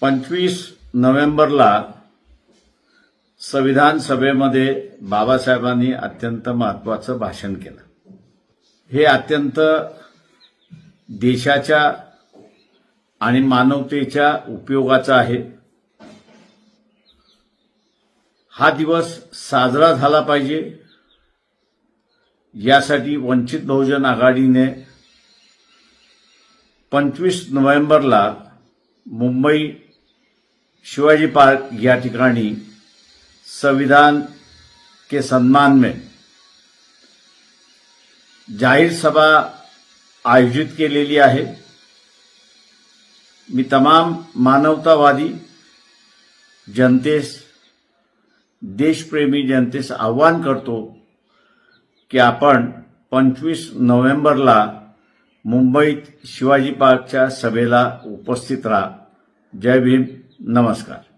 पंचवीस नोव्हेंबरला संविधान सभेमध्ये बाबासाहेबांनी अत्यंत महत्वाचं भाषण केलं. हे अत्यंत देशाच्या आणि मानवतेच्या उपयोगाचं आहे. हा दिवस साजरा झाला पाहिजे. यासाठी वंचित बहुजन आघाडीने पंचवीस नोव्हेंबरला मुंबई शिवाजी पार्क या ठिकाणी संविधान के सम्मान में जाहीर सभा आयोजित केलेली आहे मी तमाम मानवतावादी जनतेस, देशप्रेमी जनतेस आव्हान करतो की आपण पंचवीस नोव्हेंबरला मुंबईत शिवाजी पार्कच्या सभेला उपस्थित राहा. जय भीम. नमस्कार.